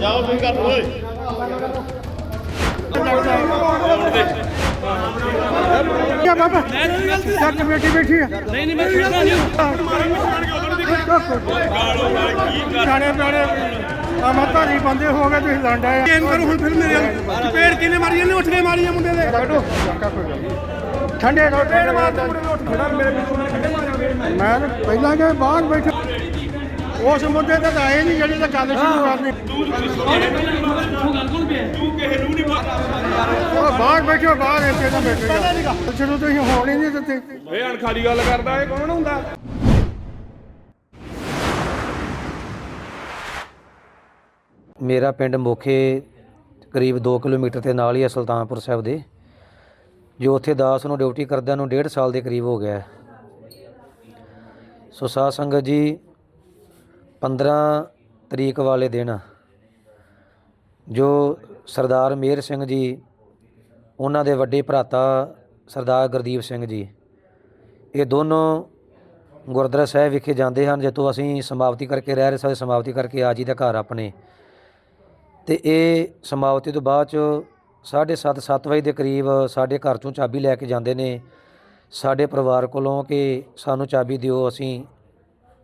ਜਾਓ ਤੁਸੀਂ ਕਰ ਓਏ। ਕਿਆ ਬਾਬਾ। ਚੱਕ ਕਮੇਟੀ ਬੈਠੀ ਆ। ਨਹੀਂ ਨਹੀਂ ਮੈਂ ਨਹੀਂ। ਆ ਬੰਦੇ ਹੋ ਗਏ ਤੁਸੀਂ ਲੰਡ ਆਏ ਗੇਮ ਕਰੋ ਹੁਣ ਫਿਰ ਮੇਰੇ ਚਪੇੜ ਕਿਨੇ ਮਾਰੀ ਨੇ ਉੱਠ ਕੇ ਮਾਰੀਆਂ ਮੁੰਡੇ ਦੇ। ਕੱਢੋ। ਠੰਡੇ ਰੋ ਟ੍ਰੇਨ ਮਾਰਦੇ ਮੁੰਡੇ ਨੂੰ ਉੱਠ। ਖੜਾ ਮੇਰੇ ਪਿੱਛੇ ਠੰਡੇ ਮਾਰਿਆ ਮੈਂ ਤਾਂ ਪਹਿਲਾਂ ਕਿ ਬਾਹਰ ਬੈਠੇ ਉਸ ਮੁੱਦੇ ਤੇ ਤਾਂ ਆਏ ਨਹੀਂ ਜਿਹੜੀ ਤਾਂ ਗੱਲ ਸ਼ੁਰੂ ਕਰਨੀ। ਉਹ ਬਾਹਰ ਬੈਠੋ ਬਾਹਰ ਇੱਥੇ ਤਾਂ ਬੈਠੇ। ਸ਼ੁਰੂ ਤੋਂ ਹੀ ਹੋਣ ਹੀ ਨਹੀਂ ਦਿੱਤੇ। ਇਹ ਅਣਖਾਲੀ ਗੱਲ ਕਰਦਾ ਇਹ ਕੌਣ ਹੁੰਦਾ? ਮੇਰਾ ਪਿੰਡ ਮੋਖੇ ਕਰੀਬ 2 ਕਿਲੋਮੀਟਰ ਤੇ ਨਾਲ ਹੀ ਹੈ ਸੁਲਤਾਨਪੁਰ ਸਾਹਿਬ ਦੇ ਜੋ ਉੱਥੇ ਦਾਸ ਨੂੰ ਡਿਊਟੀ ਕਰਦਿਆਂ ਨੂੰ 1.5 ਸਾਲ ਦੇ ਕਰੀਬ ਹੋ ਗਿਆ। ਸੋ ਸਾਧ ਸੰਗਤ ਜੀ 15 ਤਰੀਕ ਵਾਲੇ ਦਿਨ ਜੋ ਸਰਦਾਰ ਮੇਹਰ ਸਿੰਘ ਜੀ, ਉਹਨਾਂ ਦੇ ਵੱਡੇ ਭਰਾਤਾ ਸਰਦਾਰ ਗੁਰਦੀਪ ਸਿੰਘ ਜੀ, ਇਹ ਦੋਨੋਂ ਗੁਰਦੁਆਰਾ ਸਾਹਿਬ ਵਿਖੇ ਜਾਂਦੇ ਹਨ ਜਦੋਂ ਅਸੀਂ ਸਮਾਪਤੀ ਕਰਕੇ ਰਹਿ ਰਹੇ ਸਾਰੇ ਸਮਾਪਤੀ ਕਰਕੇ ਆ ਜੀ ਦਾ ਘਰ ਆਪਣੇ। ਤੇ ਇਹ ਸਮਾਪਤੀ ਤੋਂ ਬਾਅਦ ਚ 7:30 7 ਵਜੇ ਦੇ ਕਰੀਬ ਸਾਡੇ ਘਰ ਚੋਂ ਚਾਬੀ ਲੈ ਕੇ ਜਾਂਦੇ ਨੇ। ਸਾਡੇ ਪਰਿਵਾਰ ਕੋਲੋਂ ਕਿ ਸਾਨੂੰ ਚਾਬੀ ਦਿਓ, ਅਸੀਂ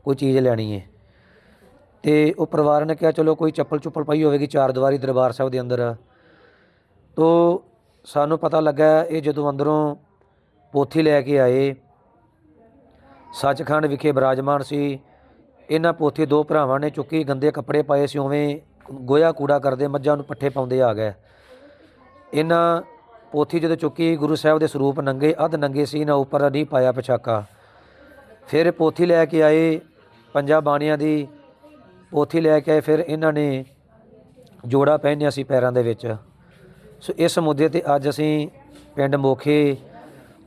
ਕੋਈ ਚੀਜ਼ ਲੈਣੀ ਹੈ ਤੇ ਉਹ ਪਰਿਵਾਰ ਨੇ ਕਿਹਾ, ਚਲੋ ਕੋਈ ਚੱਪਲ ਚੁੱਪਲ ਪਈ ਹੋਵੇਗੀ ਚਾਰ ਦੀਵਾਰੀ ਦਰਬਾਰ ਸਾਹਿਬ ਦੇ ਅੰਦਰ। ਤੋ ਸਾਨੂੰ ਪਤਾ ਲੱਗਾ ਇਹ ਜਦੋਂ ਅੰਦਰੋਂ ਪੋਥੀ ਲੈ ਕੇ ਆਏ, ਸੱਚਖੰਡ ਵਿਖੇ ਬਿਰਾਜਮਾਨ ਸੀ। ਇਹਨਾਂ ਪੋਥੀ ਦੋ ਭਰਾਵਾਂ ਨੇ ਚੁੱਕੀ, ਗੰਦੇ ਕੱਪੜੇ ਪਾਏ ਸੀ, ਉਵੇਂ ਗੋਇਆ ਕੂੜਾ ਕਰਦੇ ਮੱਝਾਂ ਨੂੰ ਪੱਠੇ ਪਾਉਂਦੇ ਆ ਗਏ। ਇਹਨਾਂ ਪੋਥੀ ਜਦੋਂ ਚੁੱਕੀ, ਗੁਰੂ ਸਾਹਿਬ ਦੇ ਸਰੂਪ ਨੰਗੇ, ਅੱਧ ਨੰਗੇ ਸੀ, ਨਾ ਉੱਪਰ ਨਹੀਂ ਪਾਇਆ ਪਛਾਕਾ। ਫਿਰ ਪੋਥੀ ਲੈ ਕੇ ਆਏ, ਪੰਜਾਂ ਬਾਣੀਆਂ ਦੀ ਪੋਥੀ ਲੈ ਕੇ ਆਏ, ਫਿਰ ਇਹਨਾਂ ਨੇ ਜੋੜਾ ਪਹਿਨਿਆ ਸੀ ਪੈਰਾਂ ਦੇ ਵਿੱਚ। ਸੋ ਇਸ ਮੁੱਦੇ ਤੇ ਅੱਜ ਅਸੀਂ ਪਿੰਡ ਮੋਖੇ,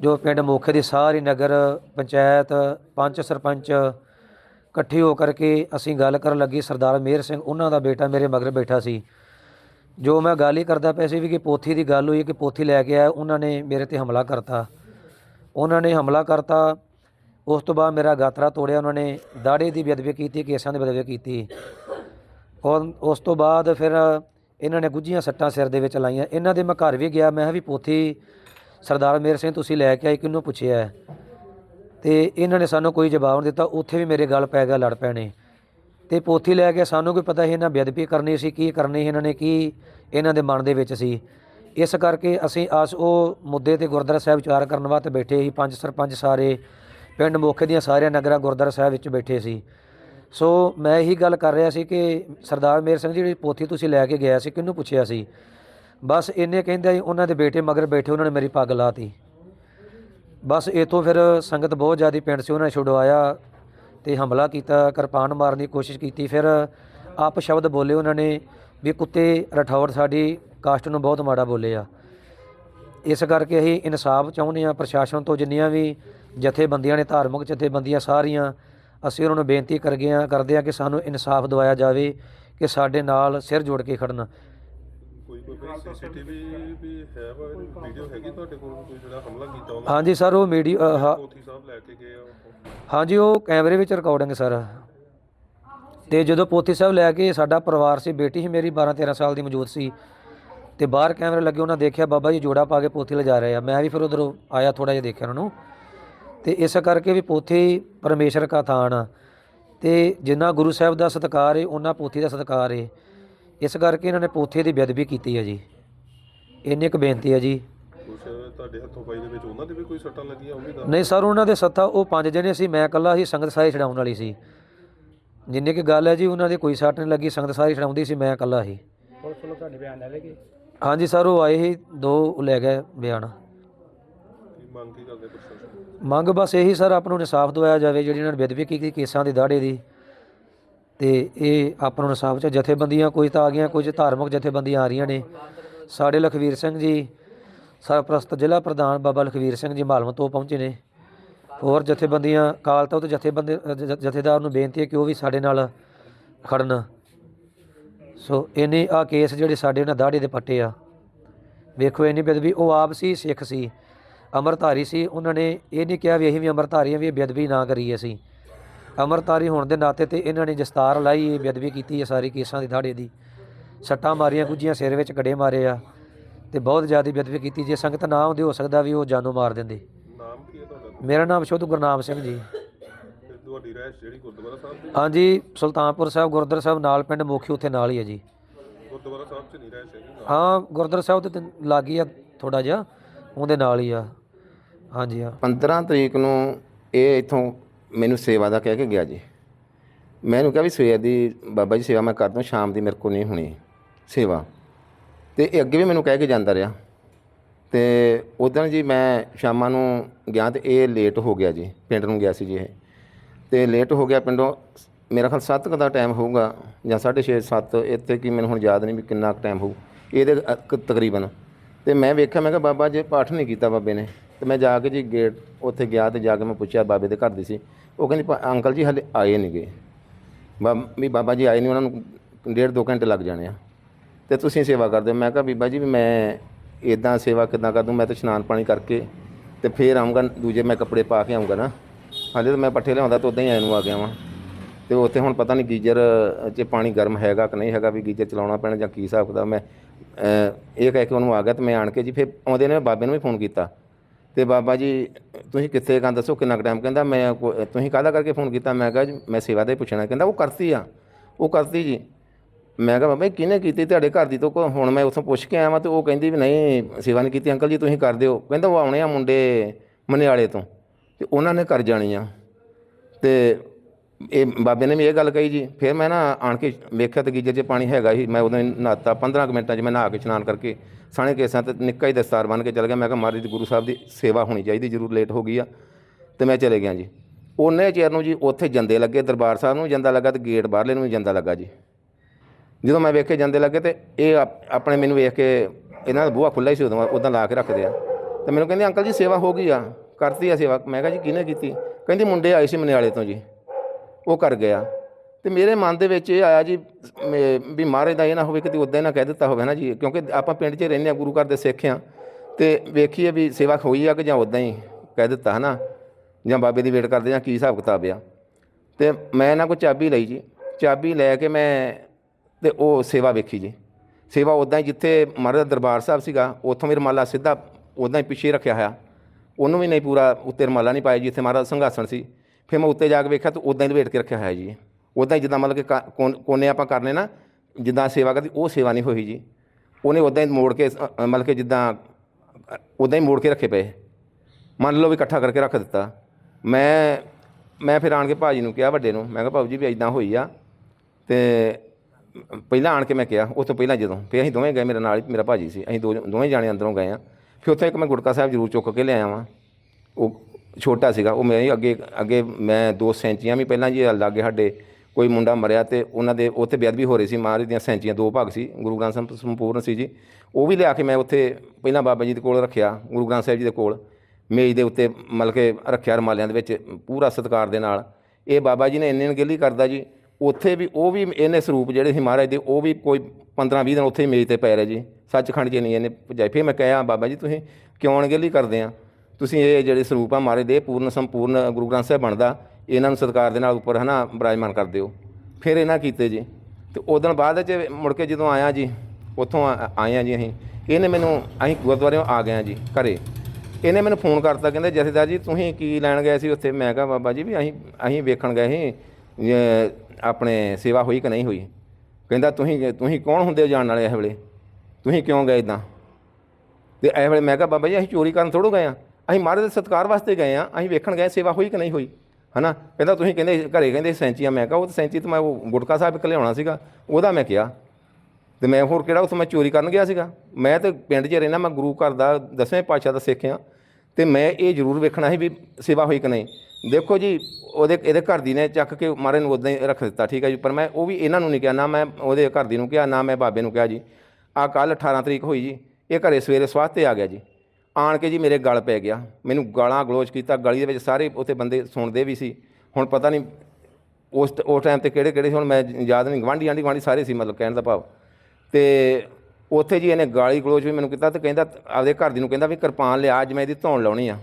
ਜੋ ਪਿੰਡ ਮੋਖੇ ਦੀ ਸਾਰੀ ਨਗਰ, ਪੰਚਾਇਤ, ਪੰਚ ਸਰਪੰਚ ਇਕੱਠੇ ਹੋ ਕਰਕੇ ਅਸੀਂ ਗੱਲ ਕਰਨ ਲੱਗੀ। ਸਰਦਾਰ ਮੇਹਰ ਸਿੰਘ, ਉਹਨਾਂ ਦਾ ਬੇਟਾ ਮੇਰੇ ਮਗਰ ਬੈਠਾ ਸੀ। ਜੋ ਮੈਂ ਗੱਲ ਹੀ ਕਰਦਾ ਪਿਆ ਸੀ ਵੀ ਕਿ ਪੋਥੀ ਦੀ ਗੱਲ ਹੋਈ ਕਿ ਪੋਥੀ ਲੈ ਕੇ ਆਇਆ, ਉਹਨਾਂ ਨੇ ਮੇਰੇ ਤੇ ਹਮਲਾ ਕਰਤਾ। ਉਹਨਾਂ ਨੇ ਹਮਲਾ ਕਰਤਾ। ਉਸ ਤੋਂ ਬਾਅਦ ਮੇਰਾ ਗਾਤਰਾ ਤੋੜਿਆ, ਉਹਨਾਂ ਨੇ ਦਾੜੇ ਦੀ ਬੇਅਦਬੀ ਕੀਤੀ, ਕੇਸਾਂ ਦੀ ਬੇਅਦਬੀ ਕੀਤੀ। ਔਰ ਉਸ ਤੋਂ ਬਾਅਦ ਫਿਰ ਇਹਨਾਂ ਨੇ ਗੁੱਝੀਆਂ ਸੱਟਾਂ ਸਿਰ ਦੇ ਵਿੱਚ ਲਾਈਆਂ। ਇਹਨਾਂ ਦੇ ਮੈਂ ਘਰ ਵੀ ਗਿਆ, ਮੈਂ ਵੀ ਪੋਥੀ, ਸਰਦਾਰ ਮੇਰ ਸਿੰਘ ਤੁਸੀਂ ਲੈ ਕੇ ਆਏ, ਕਿਹਨੂੰ ਪੁੱਛਿਆ? ਹੈ? ਤੇ ਇਹਨਾਂ ਨੇ ਸਾਨੂੰ ਕੋਈ ਜਵਾਬ ਨਹੀਂ ਦਿੱਤਾ, ਉੱਥੇ ਵੀ ਮੇਰੇ ਗੱਲ ਪੈ ਗਿਆ, ਲੜ ਪੈਣੇ। ਤੇ ਪੋਥੀ ਲੈ ਕੇ ਸਾਨੂੰ ਕੋਈ ਪਤਾ ਸੀ ਇਹਨਾਂ ਬੇਅਦਬੀ ਕਰਨੀ ਸੀ, ਕੀ ਕਰਨੀ ਸੀ, ਇਹਨਾਂ ਨੇ ਕੀ ਇਹਨਾਂ ਦੇ ਮਨ ਦੇ ਵਿੱਚ ਸੀ। ਇਸ ਕਰਕੇ ਅਸੀਂ ਆਸ ਉਹ ਮੁੱਦੇ ਤੇ ਗੁਰਦੁਆਰਾ ਸਾਹਿਬ ਵਿਚਾਰ ਕਰਨ ਵਾਸਤੇ ਬੈਠੇ ਸੀ, ਪੰਜ ਸਰਪੰਚ ਸਾਰੇ। ਪਿੰਡ ਮੋਖੇ ਦੀਆਂ ਸਾਰੀਆਂ ਨਗਰਾਂ ਗੁਰਦੁਆਰਾ ਸਾਹਿਬ ਵਿੱਚ ਬੈਠੇ ਸੀ। ਸੋ ਮੈਂ ਇਹੀ ਗੱਲ ਕਰ ਰਿਹਾ ਸੀ ਕਿ ਸਰਦਾਰ ਮੇਰ ਸਿੰਘ ਜੀ ਜਿਹੜੀ ਪੋਥੀ ਤੁਸੀਂ ਲੈ ਕੇ ਗਿਆ ਸੀ, ਕਿਹਨੂੰ ਪੁੱਛਿਆ ਸੀ? ਬਸ ਇੰਨੇ ਕਹਿੰਦੇ ਜੀ ਉਹਨਾਂ ਦੇ ਬੇਟੇ ਮਗਰ ਬੈਠੇ, ਉਹਨਾਂ ਨੇ ਮੇਰੀ ਪੱਗ ਲਾਤੀ। ਬਸ ਇਥੋਂ ਫਿਰ ਸੰਗਤ ਬਹੁਤ ਜ਼ਿਆਦਾ ਪਿੰਡ ਸੀ, ਉਹਨਾਂ ਨੇ ਛੁਡਵਾਇਆ ਤੇ ਹਮਲਾ ਕੀਤਾ, ਕਿਰਪਾਨ ਮਾਰਨ ਦੀ ਕੋਸ਼ਿਸ਼ ਕੀਤੀ। ਫਿਰ ਆਪ ਸ਼ਬਦ ਬੋਲੇ ਉਹਨਾਂ ਨੇ ਵੀ ਕੁੱਤੇ ਰਠੌੜ ਸਾਡੀ ਕਾਸਟ ਨੂੰ ਬਹੁਤ ਮਾੜਾ ਬੋਲੇ ਆ ਇਸ ਕਰਕੇ ਅਸੀਂ ਇਨਸਾਫ ਚਾਹੁੰਦੇ ਆ ਪ੍ਰਸ਼ਾਸਨ ਤੋਂ, ਜਿੰਨੀਆਂ ਵੀ ਜਥੇਬੰਦੀਆਂ ਨੇ ਧਾਰਮਿਕ ਜਥੇਬੰਦੀਆਂ ਸਾਰੀਆਂ ਅਸੀਂ ਉਹਨਾਂ ਨੂੰ ਬੇਨਤੀ ਕਰ ਗਏ ਆ ਕਰਦੇ ਆ ਕਿ ਸਾਨੂੰ ਇਨਸਾਫ ਦਿਵਾਇਆ ਜਾਵੇ ਕਿ ਸਾਡੇ ਨਾਲ ਸਿਰ ਜੋੜ ਕੇ ਖੜਨ। ਕੋਈ ਕੋਈ ਸੀਸੀਟੀਵੀ ਵੀ ਹੈ ਵਾ ਵੀਡੀਓ ਹੈਗੀ ਤੁਹਾਡੇ ਕੋਲ ਕੋਈ ਜਿਹੜਾ ਹਮਲਾ ਕੀਤਾ ਉਹਨਾਂ ਹਾਂਜੀ ਸਰ ਉਹ ਮੀਡੀਆ ਪੋਥੀ ਸਾਹਿਬ ਲੈ ਕੇ ਗਏ ਆ ਉਹ। ਹਾਂਜੀ ਉਹ ਕੈਮਰੇ ਵਿੱਚ ਰਿਕਾਰਡਿੰਗ ਸਰ। ਤੇ ਜਦੋਂ ਪੋਥੀ ਸਾਹਿਬ ਲੈ ਕੇ ਸਾਡਾ ਪਰਿਵਾਰ ਸੀ ਬੇਟੀ ਸੀ ਮੇਰੀ 12 13 ਸਾਲ ਦੀ ਮੌਜੂਦ ਸੀ। ਤੇ ਬਾਹਰ ਕੈਮਰੇ ਲੱਗੇ ਉਹਨਾਂ ਦੇਖਿਆ ਬਾਬਾ ਜੀ ਜੋੜਾ ਪਾ ਕੇ ਪੋਥੀ ਲਿਜਾ ਰਹੇ ਆ। ਮੈਂ ਵੀ ਫਿਰ ਉਧਰੋਂ ਆਇਆ ਥੋੜਾ ਜਿਹਾ ਦੇਖਿਆ ਉਹਨਾਂ ਨੂੰ। ਤੇ ਇਸ ਕਰਕੇ ਵੀ ਪੋਥੀ ਪਰਮੇਸ਼ਰ ਦਾ ਥਾਨ ਆ। ਤੇ ਜਿੰਨਾ ਗੁਰੂ ਸਾਹਿਬ ਦਾ ਸਤਿਕਾਰ ਹੈ ਉਹਨਾਂ ਪੋਥੀ ਦਾ ਸਤਿਕਾਰ ਹੈ ਇਸ ਕਰਕੇ ਇਹਨਾਂ ਨੇ ਪੋਥੀ ਦੀ ਬੇਅਦਬੀ ਕੀਤੀ ਹੈ ਜੀ। ਇੰਨੀ ਕੁ ਬੇਨਤੀ ਹੈ ਜੀ। ਕੁਛ ਤੁਹਾਡੇ ਹੱਥੋਂ ਪਾਈ ਦੇ ਵਿੱਚ ਉਹਨਾਂ ਦੇ ਵੀ ਕੋਈ ਸੱਟਾਂ ਲੱਗੀਆਂ ਉਹ ਵੀ ਦੱਸ ਨਹੀਂ ਸਰ ਉਹਨਾਂ ਦੇ ਸੱਤਾ ਉਹ ਪੰਜ ਜਣੇ ਸੀ ਮੈਂ ਇਕੱਲਾ ਸੀ ਸੰਗਤ ਸਾਰੀ ਛਡਾਉਣ ਵਾਲੀ ਸੀ। ਜਿੰਨੀ ਕੀ ਗੱਲ ਹੈ ਜੀ ਉਹਨਾਂ ਦੇ ਕੋਈ ਸੱਟ ਨਹੀਂ ਲੱਗੀ ਸੰਗਤ ਸਾਰੀ ਛਡਾਉਂਦੀ ਸੀ ਮੈਂ ਇਕੱਲਾ ਸੀ ਪੁਲਿਸ ਵੱਲੋਂ ਤੁਹਾਡੇ ਬਿਆਨ ਲੈਵੇਗੀ ਹਾਂਜੀ ਸਰ ਉਹ ਆਏ ਸੀ ਦੋ ਉਹ ਲੈ ਗਏ ਬਿਆਨ। ਕੀ ਮੰਗ ਕੀ ਕਰਦੇ ਪ੍ਰਸ਼ਾਸਨ ਮੰਗ ਬਸ ਇਹੀ ਸਰ ਆਪ ਨੂੰ ਇਨਸਾਫ ਦਵਾਇਆ ਜਾਵੇ ਜਿਹੜੀ ਇਹਨਾਂ ਨੇ ਬੇਦਬੀ ਕੀਤੀ ਕੇਸਾਂ ਦੀ ਦਾੜੇ ਦੀ। ਤੇ ਇਹ ਆਪ ਨੂੰ ਇਨਸਾਫ ਚ ਜਥੇਬੰਦੀਆਂ ਕੁਝ ਤਾਂ ਆ ਗਈਆਂ, ਕੁਝ ਧਾਰਮਿਕ ਜਥੇਬੰਦੀਆਂ ਆ ਰਹੀਆਂ ਨੇ। ਸਾਡੇ ਲਖਵੀਰ ਸਿੰਘ ਜੀ, ਸਰਪ੍ਰਸਤ ਜ਼ਿਲ੍ਹਾ ਪ੍ਰਧਾਨ ਬਾਬਾ ਲਖਵੀਰ ਸਿੰਘ ਜੀ ਮਾਲਮ ਤੋਂ ਪਹੁੰਚੇ ਨੇ। ਹੋਰ ਜਥੇਬੰਦੀਆਂ ਕਾਲ ਤਖਤ ਜਥੇਬੰਦੀ, ਜ- ਜਥੇਦਾਰ ਨੂੰ ਬੇਨਤੀ ਹੈ ਕਿ ਉਹ ਵੀ ਸਾਡੇ ਨਾਲ ਖੜਨ। ਸੋ ਇਹਨੇ ਆ ਕੇਸ ਜਿਹੜੇ ਸਾਡੇ ਨਾਲ ਦਾੜੀ ਦੇ ਪੱਟੇ ਆ। ਵੇਖੋ ਇਹਨੀ ਬੇਦਬੀ ਉਹ ਆਪ ਸੀ, ਸਿੱਖ ਸੀ। ਅਮਰਧਾਰੀ ਸੀ ਉਹਨਾਂ ਨੇ ਇਹ ਨਹੀਂ ਕਿਹਾ ਵੀ ਅਸੀਂ ਵੀ ਅਮਰਧਾਰੀ ਹਾਂ ਵੀ ਬੇਦਬੀ ਨਾ ਕਰੀਏ ਅਸੀਂ। ਅਮਰਧਾਰੀ ਹੋਣ ਦੇ ਨਾਤੇ ਤੇ ਇਹਨਾਂ ਨੇ ਜਸਤਾਰ ਲਾਈ ਇਹ ਬੇਦਬੀ ਕੀਤੀ ਹੈ ਸਾਰੀ ਕੇਸਾਂ ਦੀ ਦਾੜੇ ਦੀ। ਸੱਟਾਂ ਮਾਰੀਆਂ ਗੁੱਜੀਆਂ ਸਿਰ ਵਿੱਚ ਕੜੇ ਮਾਰੇ ਆ ਤੇ ਬਹੁਤ ਜ਼ਿਆਦਾ ਬੇਅਦਬੀ ਕੀਤੀ। ਜੇ ਸੰਗਤ ਨਾ ਆਉਂਦੀ ਹੋ ਸਕਦਾ ਵੀ ਉਹ ਜਾਨੋਂ ਮਾਰ ਦਿੰਦੇ। ਨਾਮ ਕੀ ਹੈ ਤੁਹਾਡਾ? ਮੇਰਾ ਨਾਮ ਸ਼ੁੱਧ ਗੁਰਨਾਮ ਸਿੰਘ ਜੀ। ਤੇ ਤੁਹਾਡੀ ਰਹਿਸ਼ ਜਿਹੜੀ ਗੁਰਦੁਆਰਾ ਸਾਹਿਬ ਦੀ? ਹਾਂਜੀ ਸੁਲਤਾਨਪੁਰ ਸਾਹਿਬ ਗੁਰਦੁਆਰਾ ਸਾਹਿਬ ਨਾਲ ਪਿੰਡ ਮੋਖੀ ਉੱਥੇ ਨਾਲ ਹੀ ਹੈ ਜੀ। ਗੁਰਦੁਆਰਾ ਸਾਹਿਬ ਚ ਨਹੀਂ ਰਹਿਸ਼ ਹੈਗੀ। ਹਾਂ ਗੁਰਦੁਆਰਾ ਸਾਹਿਬ ਤੇ ਲਾਗੀ ਆ ਥੋੜਾ ਜਿਹਾ ਉਹਦੇ ਨਾਲ ਹੀ ਆ। ਹਾਂਜੀ, ਹਾਂ। 15 ਤਰੀਕ ਨੂੰ ਇਹ ਇਥੋਂ ਮੈਨੂੰ ਸੇਵਾ ਦਾ ਕਹਿ ਕੇ ਗਿਆ ਜੀ। ਮੈਂ ਇਹਨੂੰ ਕਿਹਾ ਵੀ ਸਵੇਰ ਦੀ ਬਾਬਾ ਜੀ ਸੇਵਾ ਮੈਂ ਕਰ ਦੂੰ, ਸ਼ਾਮ ਦੀ ਮੇਰੇ ਕੋਲ ਨਹੀਂ ਹੋਣੀ ਸੇਵਾ। ਤੇ ਇਹ ਅੱਗੇ ਵੀ ਮੈਨੂੰ ਕਹਿ ਕੇ ਜਾਂਦਾ ਰਿਹਾ। ਤੇ ਉਦੋਂ ਜੀ ਮੈਂ ਸ਼ਾਮਾਂ ਨੂੰ ਗਿਆ ਤੇ ਇਹ ਲੇਟ ਹੋ ਗਿਆ ਜੀ, ਪਿੰਡ ਨੂੰ ਗਿਆ ਸੀ ਜੀ ਇਹ। ਤੇ ਲੇਟ ਹੋ ਗਿਆ ਪਿੰਡੋਂ, ਮੇਰਾ ਖਿਆਲ ਸੱਤ ਕੁ ਦਾ ਟਾਈਮ ਹੋਊਗਾ ਜਾਂ 6:30 7 ਇੱਥੇ ਕੀ ਮੈਨੂੰ ਹੁਣ ਯਾਦ ਨਹੀਂ ਵੀ ਕਿੰਨਾ ਕੁ ਟਾਈਮ ਹੋਊ। ਇਹਦੇ ਤਕਰੀਬਨ। ਤੇ ਮੈਂ ਵੇਖਿਆ, ਮੈਂ ਕਿਹਾ ਬਾਬਾ ਜੇ ਪਾਠ ਨਹੀਂ ਕੀਤਾ ਬਾਬੇ ਨੇ। ਤੇ ਮੈਂ ਜਾ ਕੇ ਜੀ ਗੇਟ ਉੱਥੇ ਗਿਆ ਤੇ ਜਾ ਕੇ ਮੈਂ ਪੁੱਛਿਆ ਬਾਬੇ ਦੇ ਘਰ ਦੀ ਸੀ। ਉਹ ਕਹਿੰਦੀ ਪ ਅੰਕਲ ਜੀ ਹਲੇ ਆਏ ਨਹੀਂ ਗਏ ਬਾ- ਵੀ ਬਾਬਾ ਜੀ ਆਏ ਨਹੀਂ ਉਹਨਾਂ ਨੂੰ ਡੇਢ ਦੋ ਘੰਟੇ ਲੱਗ ਜਾਣੇ ਆ। ਤੇ ਤੁਸੀਂ ਸੇਵਾ ਕਰਦੇ ਹੋ। ਮੈਂ ਕਿਹਾ ਬੀਬਾ ਜੀ ਵੀ ਮੈਂ ਇਦਾਂ ਸੇਵਾ ਕਿੱਦਾਂ ਕਰ ਦੂੰ? ਮੈਂ ਤਾਂ ਇਸ਼ਨਾਨ ਪਾਣੀ ਕਰਕੇ ਤੇ ਫੇਰ ਆਉਂਗਾ ਦੂਜੇ ਮੈਂ ਕੱਪੜੇ ਪਾ ਕੇ ਆਉਂਗਾ ਨਾ। ਹਾਲੇ ਤਾਂ ਮੈਂ ਪੱਠੇ ਲਿਆਉਂਦਾ ਤਾਂ ਉਦਾਂ ਹੀ ਆਏ ਨੂੰ ਆ ਗਿਆ ਵਾਂ। ਤੇ ਉੱਥੇ ਹੁਣ ਪਤਾ ਨਹੀਂ ਗੀਜ਼ਰ 'ਚ ਪਾਣੀ ਗਰਮ ਹੈਗਾ ਕਿ ਨਹੀਂ ਹੈਗਾ ਵੀ ਗੀਜ਼ਰ ਚਲਾਉਣਾ ਪੈਣਾ ਜਾਂ ਕੀ ਹਿਸਾਬ ਕਿਤਾਬ। ਮੈਂ ਅਹ, ਇਹ ਕਹਿ ਕੇ ਉਹਨੂੰ ਆ ਗਿਆ ਤੇ ਮੈਂ ਆਣ ਕੇ ਜੀ ਫਿਰ ਆਉਂਦੇ ਨੇ ਬਾਬੇ ਨੂੰ ਵੀ ਫੋਨ ਕੀਤਾ। ਤੇ ਬਾਬਾ ਜੀ, ਤੁਸੀਂ ਕਿੱਥੇ ਕਾਂ ਦੱਸੋ, ਕਿੰਨਾ ਕੁ ਟਾਈਮ ਕਹਿੰਦਾ, ਮੈਂ ਕੋ- ਤੁਸੀਂ ਕਾਹਦਾ ਕਰਕੇ ਫੋਨ ਕੀਤਾ? ਮੈਂ ਕਿਹਾ ਜੀ, ਮੈਂ ਸੇਵਾ ਦਾ ਹੀ ਪੁੱਛਣਾ। ਕਹਿੰਦਾ, ਉਹ ਕਰਤੀ ਆ। ਉਹ ਕਰਤੀ ਜੀ। ਮੈਂ ਕਿਹਾ, ਬਾਬਾ ਜੀ, ਕਿਹਨੇ ਕੀਤੀ? ਤੁਹਾਡੇ ਘਰ ਦੀ ਤੋਂ ਕੋ, ਹੁਣ ਮੈਂ ਉੱਥੋਂ ਪੁੱਛ ਕੇ ਆਇਆ ਵਾਂ ਤੇ ਉਹ ਕਹਿੰਦੀ ਵੀ ਨਹੀਂ, ਸੇਵਾ ਨਹੀਂ ਕੀਤੀ। ਅੰਕਲ ਜੀ, ਤੁਸੀਂ ਕਰ ਦਿਓ। ਕਹਿੰਦਾ, ਉਹ ਆਉਣੇ ਆ ਮੁੰਡੇ ਮਨਿਆਲੇ ਤੋਂ। ਤੇ ਉਹਨਾਂ ਨੇ ਕਰ ਜਾਣੀ ਆ। ਤੇ ਇਹ ਬਾਬੇ ਨੇ ਵੀ ਇਹ ਗੱਲ ਕਹੀ ਜੀ, ਫਿਰ ਮੈਂ ਨਾ ਆਣ ਕੇ ਵੇਖਿਆ ਤੇ ਗੀਜਰ 'ਚ ਪਾਣੀ ਹੈਗਾ ਸੀ, ਮੈਂ ਉਦੋਂ ਹੀ ਨਹਾਤਾ 15 ਕੁ ਮਿੰਟਾਂ 'ਚ ਮੈਂ ਨਹਾ ਕੇ ਇਸ਼ਨਾਨ ਕਰਕੇ ਸਾਣੇ ਕੇਸਾਂ ਤੇ ਨਿੱਕਾ ਹੀ ਦਸਤਾਰ ਬਣ ਕੇ ਚਲ ਗਿਆ, ਮੈਂ ਕਿਹਾ ਮਹਾਰਾਜ ਗੁਰੂ ਸਾਹਿਬ ਦੀ ਸੇਵਾ ਹੋਣੀ ਚਾਹੀਦੀ, ਜ਼ਰੂਰ ਲੇਟ ਹੋ ਗਈ ਆ, ਤੇ ਮੈਂ ਚਲੇ ਗਿਆ ਜੀ। ਉਹਨੇ ਚਿਰ ਨੂੰ ਜੀ ਉੱਥੇ ਜੰਦੇ ਲੱਗੇ, ਦਰਬਾਰ ਸਾਹਿਬ ਨੂੰ ਜਾਂਦਾ ਲੱਗਾ ਤੇ ਗੇਟ ਬਾਹਰਲੇ ਨੂੰ ਵੀ ਜੰਦਾ ਲੱਗਾ ਜੀ। ਜਦੋਂ ਮੈਂ ਵੇਖੇ ਜਾਂਦੇ ਲੱਗੇ ਤੇ ਇਹ ਆਪਣੇ ਮੈਨੂੰ ਵੇਖ ਕੇ ਇਹਨਾਂ ਦਾ ਬੂਹਾ ਖੁੱਲਾ ਹੀ ਸੀ ਉਦੋਂ ਉਦਾਂ ਲਾ ਕੇ ਰੱਖਦੇ ਆ। ਤੇ ਮੈਨੂੰ ਕਹਿੰਦੇ, ਅੰਕਲ ਜੀ, ਸੇਵਾ ਹੋ ਗਈ ਆ, ਕਰਤੀ ਆ ਸੇਵਾ? ਮੈਂ ਕਿਹਾ ਜੀ, ਕਿਹਨੇ ਕੀਤੀ? ਕਹਿੰਦੀ, ਮੁੰਡੇ ਆਏ ਸੀ ਮਨਿਆਲੇ ਤੋਂ ਜੀ। ਉਹ ਕਰ ਗਿਆ। ਤੇ ਮੇਰੇ ਮਨ ਦੇ ਵਿੱਚ ਇਹ ਆਇਆ ਜੀ ਵੀ ਮਹਾਰਾਜ ਦਾ ਇਹ ਨਾ ਹੋਵੇ ਕਿਤੇ ਉਦਾਂ ਹੀ ਨਾ ਕਹਿ ਦਿੱਤਾ ਹੋਵੇ ਨਾ ਜੀ, ਕਿਉਂਕਿ ਆਪਾਂ ਪਿੰਡ 'ਚ ਰਹਿੰਦੇ ਆ ਗੁਰੂ ਘਰ ਦੇ ਸਿੱਖ ਆ ਤੇ ਵੇਖੀਏ ਵੀ ਸੇਵਾ ਹੋਈ ਆ ਕਿ ਜਾਂ ਉਦਾਂ ਹੀ ਕਹਿ ਦਿੱਤਾ, ਹਨਾ? ਜਾਂ ਬਾਬੇ ਦੀ ਵੇਟ ਕਰਦੇ ਜਾਂ ਕੀ ਹਿਸਾਬ ਕਿਤਾਬ ਆ। ਤੇ ਮੈਂ ਇਹਨਾਂ ਕੋਲ ਚਾਬੀ ਲਈ ਜੀ। ਚਾਬੀ ਲੈ ਕੇ ਮੈਂ ਤੇ ਉਹ ਸੇਵਾ ਵੇਖੀ ਜੀ। ਸੇਵਾ ਉਦਾਂ ਹੀ ਜਿੱਥੇ ਮਹਾਰਾਜ ਦਾ ਦਰਬਾਰ ਸਾਹਿਬ ਸੀਗਾ, ਉੱਥੋਂ ਵੀ ਰਮਾਲਾ ਸਿੱਧਾ ਉਦਾਂ ਹੀ ਪਿੱਛੇ ਰੱਖਿਆ ਹੋਇਆ। ਉਹਨੂੰ ਵੀ ਨਹੀਂ ਪੂਰਾ ਉੱਤੇ ਰਮਾਲਾ ਨਹੀਂ ਪਾਇਆ ਜਿੱਥੇ ਮਹਾਰਾਜ ਦਾ ਸਿੰਘਾਸਣ ਸੀ। ਫਿਰ ਮੈਂ ਉੱਤੇ ਜਾ ਕੇ ਵੇਖਿਆ ਤਾਂ ਉਦਾਂ ਹੀ ਲਪੇਟ ਕੇ ਰੱਖਿਆ ਹੋਇਆ ਜੀ। ਉਦਾਂ ਹੀ ਜਿੱਦਾਂ ਮਤਲਬ ਕਿ ਕਾ- ਕੋਨੇ ਆਪਾਂ ਕਰਨੇ ਨਾ, ਜਿੱਦਾਂ ਸੇਵਾ ਕਰਦੀ, ਉਹ ਸੇਵਾ ਨਹੀਂ ਹੋਈ ਜੀ। ਉਹਨੇ ਉਦਾਂ ਹੀ ਮੋੜ ਕੇ ਮਤਲਬ ਕਿ ਜਿੱਦਾਂ ਉਦਾਂ ਹੀ ਮੋੜ ਕੇ ਰੱਖੇ ਪਏ। ਮੰਨ ਲਓ ਵੀ ਇਕੱਠਾ ਕਰਕੇ ਰੱਖ ਦਿੱਤਾ। ਮੈਂ ਮੈਂ ਫਿਰ ਆਣ ਕੇ ਭਾਜੀ ਨੂੰ ਕਿਹਾ ਵੱਡੇ ਨੂੰ, ਮੈਂ ਕਿਹਾ ਭਾਊ ਜੀ ਵੀ ਇਦਾਂ ਹੋਈ ਆ। ਤੇ ਪਹਿਲਾਂ ਆਣ ਕੇ ਮੈਂ ਕਿਹਾ ਉਸ ਤੋਂ ਪਹਿਲਾਂ ਜਦੋਂ, ਫਿਰ ਅਸੀਂ ਦੋਵੇਂ ਗਏ ਮੇਰੇ ਨਾਲ ਹੀ, ਮੇਰਾ ਭਾਜੀ ਸੀ। ਅਸੀਂ ਦੋ ਦੋਵੇਂ ਜਾਣੇ ਅੰਦਰੋਂ ਗਏ ਆ। ਫਿਰ ਉੱਥੇ ਇੱਕ ਮੈਂ ਗੁਟਕਾ ਸਾਹਿਬ ਜ਼ਰੂਰ ਚੁੱਕ ਕੇ ਲਿਆਇਆ ਵਾਂ ਉਹ ਛੋਟਾ ਸੀਗਾ, ਉਹ ਮੈਂ ਅੱਗੇ ਅੱਗੇ ਮੈਂ ਦੋ ਸੈਂਚੀਆਂ ਵੀ ਪਹਿਲਾਂ ਜੀ ਲਾਗੇ ਸਾਡੇ ਕੋਈ ਮੁੰਡਾ ਮਰਿਆ ਤੇ ਉਹਨਾਂ ਦੇ ਉੱਥੇ ਬੇਅਦਬੀ ਹੋ ਰਹੀ ਸੀ, ਮਹਾਰਾਜ ਦੀਆਂ ਸੈਂਚੀਆਂ ਦੋ ਭਾਗ ਸੀ, ਗੁਰੂ ਗ੍ਰੰਥ ਸਾਹਿਬ ਸੰਪੂਰਨ ਸੀ ਜੀ। ਉਹ ਵੀ ਲਿਆ ਕੇ ਮੈਂ ਉੱਥੇ ਪਹਿਲਾਂ ਬਾਬਾ ਜੀ ਦੇ ਕੋਲ ਰੱਖਿਆ, ਗੁਰੂ ਗ੍ਰੰਥ ਸਾਹਿਬ ਜੀ ਦੇ ਕੋਲ, ਮੇਜ਼ ਦੇ ਉੱਤੇ ਮਤਲਬ ਕਿ ਰੱਖਿਆ ਰਮਾਲਿਆਂ ਦੇ ਵਿੱਚ ਪੂਰਾ ਸਤਿਕਾਰ ਦੇ ਨਾਲ। ਇਹ ਬਾਬਾ ਜੀ ਨੇ ਇੰਨੇ ਅਣਗਹਿਲੀ ਕਰਦਾ ਜੀ, ਉੱਥੇ ਵੀ ਉਹ ਵੀ ਇਹਨੇ ਸਰੂਪ ਜਿਹੜੇ ਸੀ ਮਹਾਰਾਜ ਦੇ, ਉਹ ਵੀ ਕੋਈ 15 20 ਦਿਨ ਉੱਥੇ ਹੀ ਮੇਜ਼ ਤੇ ਪੈ ਰਿਹਾ ਜੀ। ਸੱਚਖੰਡ 'ਚ ਨਹੀਂ ਇਹਨੇ ਭਜਾਈ। ਫਿਰ ਮੈਂ ਕਿਹਾ, ਬਾਬਾ ਜੀ ਤੁਸੀਂ ਕਿਉਂ ਅਣਗਹਿਲੀ ਕਰਦੇ ਆ? ਤੁਸੀਂ ਇਹ ਜਿਹੜੇ ਸਰੂਪ ਆ ਮਾਰੇ ਦੇ ਪੂਰਨ ਸੰਪੂਰਨ ਗੁਰੂ ਗ੍ਰੰਥ ਸਾਹਿਬ ਬਣਦਾ, ਇਹਨਾਂ ਨੂੰ ਸਤਿਕਾਰ ਦੇ ਨਾਲ ਉੱਪਰ ਹਨਾ ਬਰਾਜਮਾਨ ਕਰ ਦਿਓ। ਫਿਰ ਇਹਨਾਂ ਕੀਤੇ ਜੀ। ਤੇ ਉਦੋਂ ਬਾਅਦ ਚ ਮੁੜ ਕੇ ਜਦੋਂ ਆਇਆ ਜੀ, ਉੱਥੋਂ ਆ- ਆਏ ਆ ਜੀ ਅਸੀਂ। ਇਹਨੇ ਮੈਨੂੰ, ਅਸੀਂ ਗੁਰਦੁਆਰਿਓਂ ਆ ਗਏ ਆ ਜੀ, ਘਰੇ। ਇਹਨੇ ਮੈਨੂੰ ਫੋਨ ਕਰਤਾ, ਕਹਿੰਦੇ, ਜਥੇਦਾਰ ਜੀ, ਤੁਸੀਂ ਕੀ ਲੈਣ ਗਏ ਸੀ ਉੱਥੇ? ਮੈਂ ਕਿਹਾ, ਬਾਬਾ ਜੀ ਵੀ ਅਸੀਂ ਅਸੀਂ ਵੇਖਣ ਗਏ ਸੀ ਆਪਣੇ ਸੇਵਾ ਹੋਈ ਕਿ ਨਹੀਂ ਹੋਈ? ਕਹਿੰਦਾ, ਤੁਸੀਂ ਤੁਸੀਂ ਕੌਣ ਹੁੰਦੇ ਜਾਣ ਵਾਲੇ ਇਸ ਵੇਲੇ? ਤੁਸੀਂ ਕਿਉਂ ਗਏ ਇਦਾਂ ਤੇ ਇਹ ਵੇਲੇ ਮੈਂ ਕਿਹਾ, ਬਾਬਾ ਜੀ, ਅਸੀਂ ਚੋਰੀ ਕਰਨ ਥੋੜੋ ਗਏ ਆ। ਅਸੀਂ ਮਹਾਰਾਜ ਦੇ ਸਤਿਕਾਰ ਵਾਸਤੇ ਗਏ ਆ ਅਸੀਂ ਵੇਖਣ ਗਏ ਸੇਵਾ ਹੋਈ ਕਿ ਨਹੀਂ ਹੋਈ? ਹਨਾ? ਕਹਿੰਦਾ ਤੁਸੀਂ ਕਹਿੰਦੇ ਘਰੇ ਕਹਿੰਦੇ ਸੈਂਚੀਆਂ, ਮੈਂ ਕਿਹਾ ਉਹ ਤਾਂ ਸੈਂਚੀ ਤਾਂ ਮੈਂ ਉਹ ਗੁਟਕਾ ਸਾਹਿਬ ਇੱਕ ਲਿਆਉਣਾ ਸੀਗਾ, ਉਹਦਾ ਮੈਂ ਕਿਹਾ। ਤੇ ਮੈਂ ਹੋਰ ਕਿਹੜਾ ਉੱਥੇ ਮੈਂ ਚੋਰੀ ਕਰਨ ਗਿਆ ਸੀਗਾ? ਮੈਂ ਤੇ ਪਿੰਡ 'ਚ ਰਹਿਣਾ ਮੈਂ ਗੁਰੂ ਘਰ ਦਾ ਦਸਵੇਂ ਪਾਤਸ਼ਾਹ ਦਾ ਸਿੱਖ ਆ ਤੇ ਮੈਂ ਇਹ ਜ਼ਰੂਰ ਵੇਖਣਾ ਸੀ ਵੀ ਸੇਵਾ ਹੋਈ ਕਿ ਨਹੀਂ। ਦੇਖੋ ਜੀ, ਉਹਦੇ, ਇਹਦੇ ਘਰ ਦੀ ਨੇ ਚੱਕ ਕੇ ਮਾਰੇ ਨੂੰ ਉਦਾਂ ਹੀ ਰੱਖ ਦਿੱਤਾ, ਠੀਕ ਹੈ ਜੀ। ਪਰ ਮੈਂ ਉਹ ਵੀ ਇਹਨਾਂ ਨੂੰ ਨਹੀਂ ਕਿਹਾ, ਨਾ ਮੈਂ ਉਹਦੇ ਘਰ ਦੀ ਨੂੰ ਕਿਹਾ, ਨਾ ਮੈਂ ਬਾਬੇ ਨੂੰ ਕਿਹਾ ਜੀ। ਆ ਕੱਲ 18 ਤਰੀਕ ਹੋਈ ਜੀ, ਇਹ ਘਰੇ ਸਵੇਰੇ ਸਵਾਹ ਤੇ ਆ ਗਿਆ ਜੀ। ਆਣ ਕੇ ਜੀ ਮੇਰੇ ਗਲ ਪੈ ਗਿਆ। ਮੈਨੂੰ ਗਾਲਾਂ ਗਲੋਚ ਕੀਤਾ, ਗਲੀ ਦੇ ਵਿੱਚ ਸਾਰੇ ਉੱਥੇ ਬੰਦੇ ਸੁਣਦੇ ਵੀ ਸੀ। ਹੁਣ ਪਤਾ ਨਹੀਂ ਉਸ ਉਸ ਟਾਈਮ ਤੇ ਕਿਹੜੇ ਕਿਹੜੇ ਸੀ, ਹੁਣ ਮੈਂ ਯਾਦ ਨਹੀਂ ਗਵਾਂਢੀ ਆਂਢੀ ਗਵਾਂਢੀ ਸਾਰੇ ਸੀ ਮਤਲਬ ਕਹਿਣ ਦਾ ਭਾਵ। ਤੇ ਉੱਥੇ ਜੀ ਇਹਨੇ ਗਾਲੀ ਗਲੋਚ ਵੀ ਮੈਨੂੰ ਕੀਤਾ ਤੇ ਕਹਿੰਦਾ ਆਪਦੇ ਘਰ ਦੀ ਨੂੰ ਕਹਿੰਦਾ ਵੀ ਕਿਰਪਾਨ ਲਿਆ, ਅੱਜ ਮੈਂ ਇਹਦੀ ਧੌਣ ਲਾਉਣੀ ਆ।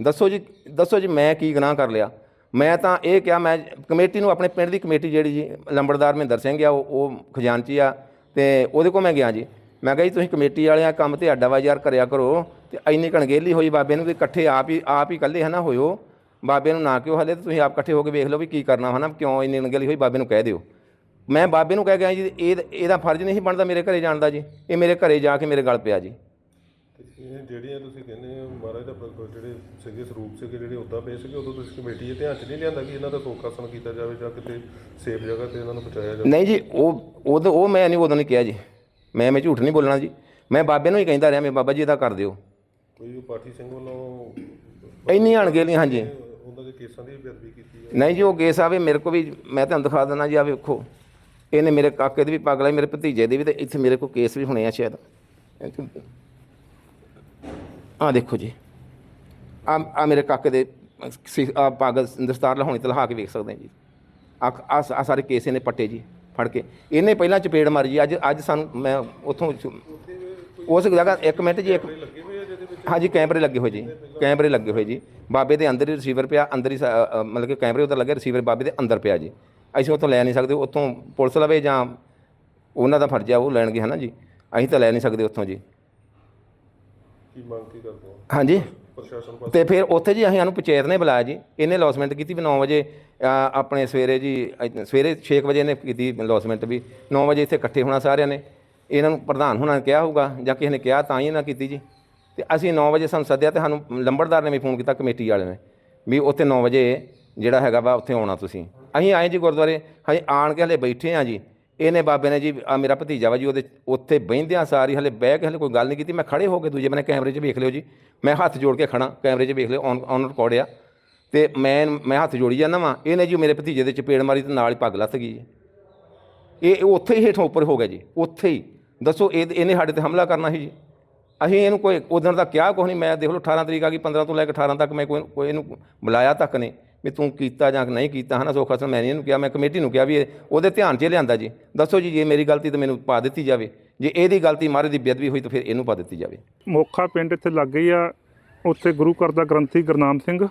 ਦੱਸੋ ਜੀ ਦੱਸੋ ਜੀ ਮੈਂ ਕੀ ਗੁਨਾਹ ਕਰ ਲਿਆ। ਮੈਂ ਤਾਂ ਇਹ ਕਿਹਾ, ਮੈਂ ਕਮੇਟੀ ਨੂੰ ਆਪਣੇ ਪਿੰਡ ਦੀ ਕਮੇਟੀ ਜਿਹੜੀ ਜੀ ਲੰਬੜਦਾਰ ਮਹਿੰਦਰ ਸਿੰਘ ਆ, ਉਹ ਉਹ ਖਜ਼ਾਨਚੀ ਆ ਤੇ ਉਹਦੇ ਕੋਲ ਮੈਂ ਗਿਆ ਜੀ। ਮੈਂ ਕਿਹਾ ਜੀ ਤੁਸੀਂ ਕਮੇਟੀ ਵਾਲਿਆਂ ਕੰਮ ਤੇ ਅੱਡਾ ਵਾ ਯਾਰ ਕਰਿਆ ਕਰੋ ਤੇ ਇੰਨੀ ਕਣਗੇਲੀ ਹੋਈ ਬਾਬੇ ਨੂੰ ਵੀ ਇਕੱਠੇ ਆਪ ਹੀ ਆਪ ਹੀ ਇਕੱਲੇ ਹਨਾ ਹੋਇਓ। ਬਾਬੇ ਨੂੰ ਨਾ ਕਿਉਂ ਹਲੇ ਤੁਸੀਂ ਆਪ ਇਕੱਠੇ ਹੋ ਕੇ ਵੇਖ ਲਓ ਵੀ ਕੀ ਕਰਨਾ ਹਨਾ ਕਿਉਂ ਇੰਨੀ ਕਣਗੇਲੀ ਹੋਈ ਬਾਬੇ ਨੂੰ ਕਹਿ ਦਿਓ। ਮੈਂ ਬਾਬੇ ਨੂੰ ਕਹਿ ਗਿਆ ਜੀ ਇਹ ਇਹਦਾ ਫਰਜ਼ ਨਹੀਂ ਬਣਦਾ ਮੇਰੇ ਘਰੇ ਜਾਣ ਦਾ ਜੀ ਇਹ ਮੇਰੇ ਘਰੇ ਜਾ ਕੇ ਮੇਰੇ ਗਲ ਪਿਆ ਜੀ। ਇਹ ਜਿਹੜੀਆਂ ਤੁਸੀਂ ਕਹਿੰਦੇ ਹੋ ਮਹਾਰਾਜ ਦਾ ਜਿਹੜੇ ਸੀਗੇ ਸਰੂਪ ਸੀਗੇ ਜਿਹੜੇ ਉਦਾਂ ਪਏ ਸੀਗੇ ਉਦੋਂ ਤੁਸੀਂ ਕਮੇਟੀ ਦੇ ਧਿਆਨ ਚ ਨਹੀਂ ਲਿਆਂਦਾ ਕਿ ਇਹਨਾਂ ਦਾ ਸੋਖਾਸਨ ਕੀਤਾ ਜਾਵੇ ਜਾਂ ਕਿਤੇ ਸੇਫ ਜਗ੍ਹਾ ਤੇ ਇਹਨਾਂ ਨੂੰ ਪਹੁੰਚਾਇਆ ਜਾਵੇ? ਨਹੀਂ ਜੀ ਉਹ ਉਦੋਂ ਉਹ ਮੈਂ ਨਹੀਂ ਉਦੋਂ ਨਹੀਂ ਕਿਹਾ ਜੀ। ਮੈਂ ਮੈਂ ਝੂਠ ਨਹੀਂ ਬੋਲਣਾ ਜੀ। ਮੈਂ ਬਾਬੇ ਨੂੰ ਹੀ ਕਹਿੰਦਾ ਰਿਹਾ ਮੈਂ ਬਾਬਾ ਜੀ ਇਹਦਾ ਕਰ ਦਿਓ। ਕੋਈ ਪਾਠੀ ਸਿੰਘ ਵੱਲੋਂ ਇੰਨੀ ਅਣਗਹਿਲੀ ਹਾਂਜੀ। ਉਹਨਾਂ ਦੇ ਕੇਸਾਂ ਦੀ ਬੇਅਦਬੀ ਕੀਤੀ ਹੈ ਨਹੀਂ ਜੀ ਉਹ ਕੇਸ ਆਵੇ ਮੇਰੇ ਕੋ ਵੀ ਮੈਂ ਤੁਹਾਨੂੰ ਦਿਖਾ ਦਿੰਦਾ ਜੀ ਆ ਵੇਖੋ। ਇਹਨੇ ਮੇਰੇ ਕਾਕੇ ਦੀ ਵੀ ਪੱਗ ਲਾਈ ਮੇਰੇ ਭਤੀਜੇ ਦੀ ਵੀ ਤੇ ਇੱਥੇ ਮੇਰੇ ਕੋ ਕੇਸ ਵੀ ਹੋਣੇ ਆ ਸ਼ਾਇਦ। ਆ ਦੇਖੋ ਜੀ। ਆ ਆ ਮੇਰੇ ਕਾਕੇ ਦੇ ਆ ਪੱਗ ਦਸਤਾਰ ਲਹਾਉਣੀ ਤੇ ਲਹਾ ਕੇ ਵੇਖ ਸਕਦੇ ਜੀ। ਆ ਆ ਸਾਰੇ ਕੇਸ ਇਹਨੇ ਪੱਟੇ ਜੀ। ਫੜ ਕੇ। ਇਹਨੇ ਪਹਿਲਾਂ ਚਪੇੜ ਮਾਰੀ ਜੀ। ਅੱਜ ਅੱਜ ਸਾਨੂੰ ਮੈਂ ਉੱਥੋਂ ਉਸ ਜਗ੍ਹਾ ਇੱਕ ਮਿੰਟ ਜੀ ਇੱਕ ਹਾਂਜੀ ਕੈਮਰੇ ਲੱਗੇ ਹੋਏ ਜੀ। ਕੈਮਰੇ ਲੱਗੇ ਹੋਏ ਜੀ। ਬਾਬੇ ਦੇ ਅੰਦਰ ਹੀ ਰਿਸੀਵਰ ਪਿਆ ਅੰਦਰ ਹੀ ਮਤਲਬ ਕਿ ਕੈਮਰੇ ਉੱਤੇ ਲੱਗੇ ਰਿਸੀਵਰ ਬਾਬੇ ਦੇ ਅੰਦਰ ਪਿਆ ਜੀ। ਅਸੀਂ ਉੱਥੋਂ ਲੈ ਨਹੀਂ ਸਕਦੇ ਉੱਥੋਂ ਪੁਲਿਸ ਲਵੇ ਜਾਂ ਉਹਨਾਂ ਦਾ ਫਰਜ਼ ਆ ਉਹ ਲੈਣਗੇ ਹਨਾ ਜੀ। ਅਸੀਂ ਤਾਂ ਲੈ ਨਹੀਂ ਸਕਦੇ ਉੱਥੋਂ ਜੀ। ਕੀ ਮੰਗ ਕੀ ਕਰਦੇ ਹੋ? ਹਾਂਜੀ। ਪ੍ਰਸ਼ਾਸਨ ਪਾਸੇ ਤੇ ਫਿਰ ਉੱਥੇ ਜੀ ਅਸੀਂ ਸਾਨੂੰ ਪੰਚਾਇਤ ਨੇ ਬੁਲਾਇਆ ਜੀ। ਇਹਨੇ ਲੌਸਮੈਂਟ ਕੀਤੀ ਵੀ 9 ਵਜੇ ਅ, ਆਪਣੇ ਸਵੇਰੇ ਜੀ ਅ, ਸਵੇਰੇ 6 ਵਜੇ ਨੇ ਕੀਤੀ ਲੌਸਮੈਂਟ ਵੀ। 9 ਵਜੇ ਇੱਥੇ ਇਕੱਠੇ ਹੋਣਾ ਸਾਰਿਆਂ ਨੇ। ਇਹਨਾਂ ਨੂੰ ਪ੍ਰਧਾਨ ਹੋਣਾ ਕਿਹਾ ਹੋਊਗਾ ਜਾਂ ਕਿਸੇ ਨੇ ਕਿਹਾ ਤਾਂ ਹੀ ਇਹਨਾਂ ਕੀਤੀ ਜੀ। ਤੇ ਅਸੀਂ 9 ਵਜੇ ਸਾਨੂੰ ਸੱਦਿਆ ਤੇ ਸਾਨੂੰ ਲੰਬੜਦਾਰ ਨੇ ਵੀ ਫੋਨ ਕੀਤਾ ਕਮੇਟੀ ਵਾਲੇ ਨੇ ਵੀ ਉੱਥੇ 9 ਵਜੇ ਜਿਹੜਾ ਹੈਗਾ ਵਾ ਉੱਥੇ ਆਉਣਾ ਤੁਸੀਂ। ਅਸੀਂ ਆਏ ਜੀ ਗੁਰਦੁਆਰੇ ਹਜੇ ਆਣ ਕੇ ਹਲੇ ਬੈਠੇ ਆ ਜੀ। ਇਹਨੇ ਬਾਬੇ ਨੇ ਜੀ ਆ ਮੇਰਾ ਭਤੀਜਾ ਵਾ ਜੀ, ਉਹਦੇ ਉੱਥੇ ਬਹਿੰਦਿਆਂ ਸਾਰੀ ਹਲੇ ਬਹਿ ਕੇ ਹਲੇ ਕੋਈ ਗੱਲ ਨਹੀਂ ਕੀਤੀ। ਮੈਂ ਖੜੇ ਹੋ ਕੇ ਦੂਜੇ ਬੰਨੇ ਕੈਮਰੇ 'ਚ ਵੇਖ ਲਿਓ ਜੀ। ਮੈਂ ਹੱਥ ਜੋੜ ਕੇ ਖੜਾ ਕੈਮਰੇ 'ਚ ਵੇਖ ਲਿਓ ਔਨ ਔਨ ਰਿਕਾਰਡ ਆ। ਤੇ ਮੈਂ ਮੈਂ ਹੱਥ ਜੋੜੀ ਜਾਂਦਾ ਵਾਂ। ਇਹਨੇ ਜੀ ਮੇਰੇ ਭਤੀਜੇ ਦੇ ਚਪੇੜ ਮਾਰੀ ਤੇ ਨਾਲ ਹੀ ਪੱਗ ਲੱਥ ਗਈ ਜੀ। ਇਹ ਉੱਥੇ ਹੀ ਹੇਠੋਂ ਉੱਪਰ ਹੋ ਗਿਆ ਜੀ, ਉੱਥੇ ਹੀ। ਦੱਸੋ, ਇਹ, ਇਹਨੇ ਸਾਡੇ ਤੇ ਹਮਲਾ ਕਰਨਾ ਸੀ ਜੀ। ਅਸੀਂ ਇਹਨੂੰ ਕੋਈ, ਉਦੋਂ ਦਾ ਕਿਹਾ ਕੁਛ ਨਹੀਂ। ਮੈਂ ਦੇਖ ਲਓ 18 ਤਰੀਕ ਆ ਗਈ 15 ਤੋਂ ਲੈ ਕੇ 18 ਤੱਕ ਮੈਂ ਕੋਈ ਕੋਈ ਇਹਨੂੰ ਬੁਲਾਇਆ ਤੱਕ ਨਹੀਂ ਵੀ ਤੂੰ ਕੀਤਾ ਜਾਂ ਨਹੀਂ ਕੀਤਾ ਹਨਾ? ਸੋਖਾ ਸਨ ਮੈਂ ਨਹੀਂ ਇਹਨੂੰ ਕਿਹਾ ਮੈਂ ਕਮੇਟੀ ਨੂੰ ਕਿਹਾ ਵੀ ਉਹਦੇ ਧਿਆਨ 'ਚ ਲਿਆਂਦਾ ਜੀ। ਦੱਸੋ ਜੀ ਜੇ ਮੇਰੀ ਗਲਤੀ ਤਾਂ ਮੈਨੂੰ ਪਾ ਦਿੱਤੀ ਜਾਵੇ। ਜੇ ਇਹਦੀ ਗਲਤੀ ਮਾਰੇ ਦੀ ਬੇਅਦਬੀ ਹੋਈ ਤਾਂ ਫਿਰ ਇਹਨੂੰ ਪਾ ਦਿੱਤੀ ਜਾਵੇ। ਮੋਖਾ ਪਿੰਡ ਇੱਥੇ ਲੱਗ ਗਈ ਆ ਉੱਥੇ ਗੁਰੂ ਘਰ ਦਾ ਗ੍ਰੰਥੀ ਗੁਰਨਾਮ ਸਿੰਘ।